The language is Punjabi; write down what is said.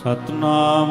ਸਤਨਾਮ।